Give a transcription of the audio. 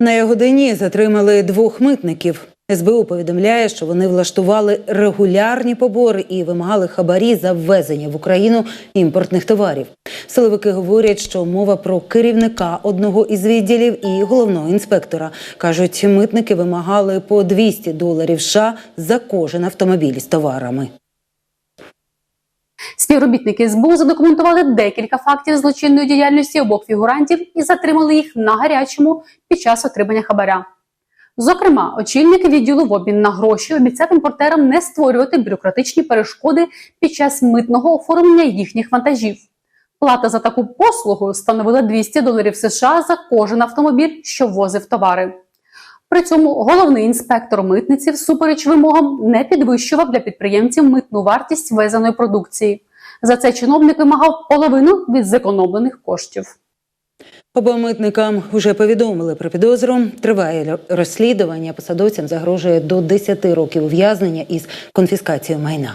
На Ягодині затримали двох митників. СБУ повідомляє, що вони влаштували регулярні побори і вимагали хабарі за ввезення в Україну імпортних товарів. Силовики говорять, що мова про керівника одного із відділів і головного інспектора. кажуть, митники вимагали по 200 доларів США за кожен автомобіль з товарами. Співробітники СБУ задокументували декілька фактів злочинної діяльності обох фігурантів і затримали їх на гарячому під час отримання хабаря. Зокрема, очільник відділу в обмін на гроші обіцяв імпортерам не створювати бюрократичні перешкоди під час митного оформлення їхніх вантажів. Плата за таку послугу становила 200 доларів США за кожен автомобіль, що ввозив товари. При цьому головний інспектор митниці всупереч вимогам не підвищував для підприємців митну вартість ввезеної продукції. За це чиновник вимагав половину від зекономлених коштів. Обом митникам вже повідомили про підозру. Триває розслідування. Посадовцям загрожує до 10 років ув'язнення із конфіскацією майна.